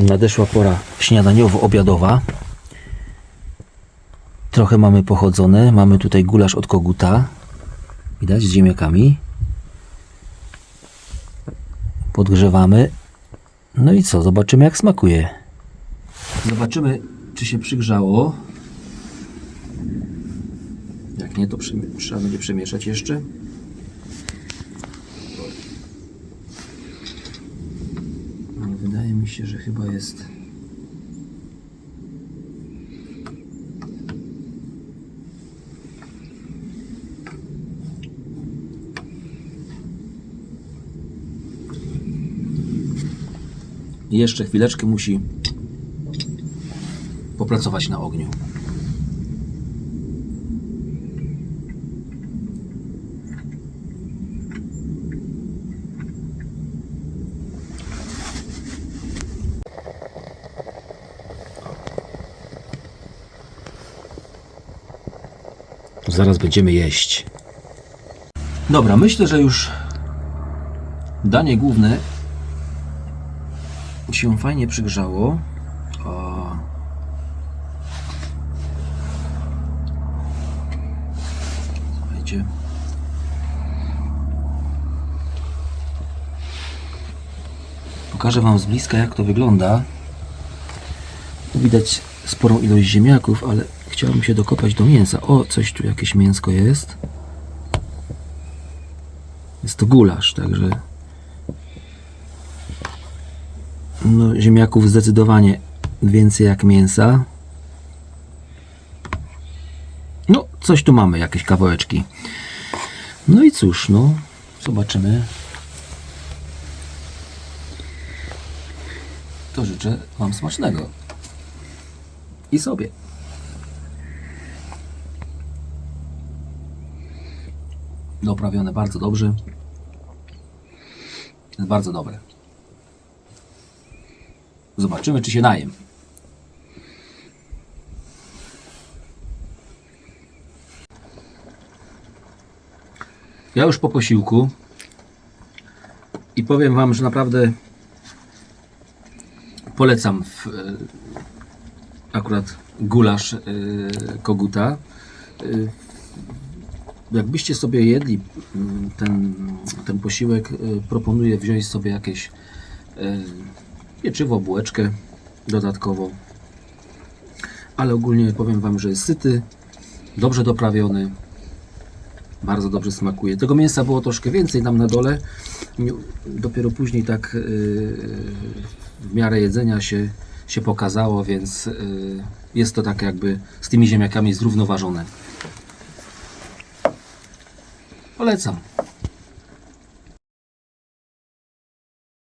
Nadeszła pora śniadaniowo-obiadowa. Trochę mamy pochodzone. Mamy tutaj gulasz od koguta. Widać z ziemniakami. Podgrzewamy. No i co? Zobaczymy jak smakuje. Zobaczymy czy się przygrzało. Jak nie, to trzeba będzie przemieszać jeszcze. Się, że chyba jest. Jeszcze chwileczkę musi popracować na ogniu. Zaraz będziemy jeść. Dobra, myślę, że już danie główne się fajnie przygrzało. O. Słuchajcie. Pokażę Wam z bliska, jak to wygląda. Widać sporą ilość ziemniaków, ale chciałbym się dokopać do mięsa. O, coś tu jakieś mięsko jest. Jest to gulasz, także no, ziemniaków zdecydowanie więcej jak mięsa. No, coś tu mamy, jakieś kawałeczki. No i cóż, no, zobaczymy. To życzę Wam smacznego. I sobie. Doprawione bardzo dobrze. Jest bardzo dobre. Zobaczymy, czy się najem. Ja już po posiłku i powiem Wam, że naprawdę polecam w, e, akurat gulasz e, koguta. Jakbyście sobie jedli mm, ten, ten posiłek, e, proponuję wziąć sobie jakieś e, pieczywo, bułeczkę dodatkowo. Ale ogólnie powiem Wam, że jest syty, dobrze doprawiony, bardzo dobrze smakuje. Tego mięsa było troszkę więcej tam na dole. Dopiero później tak yy, w miarę jedzenia się, się pokazało, więc jest to tak jakby z tymi ziemniakami zrównoważone. Polecam.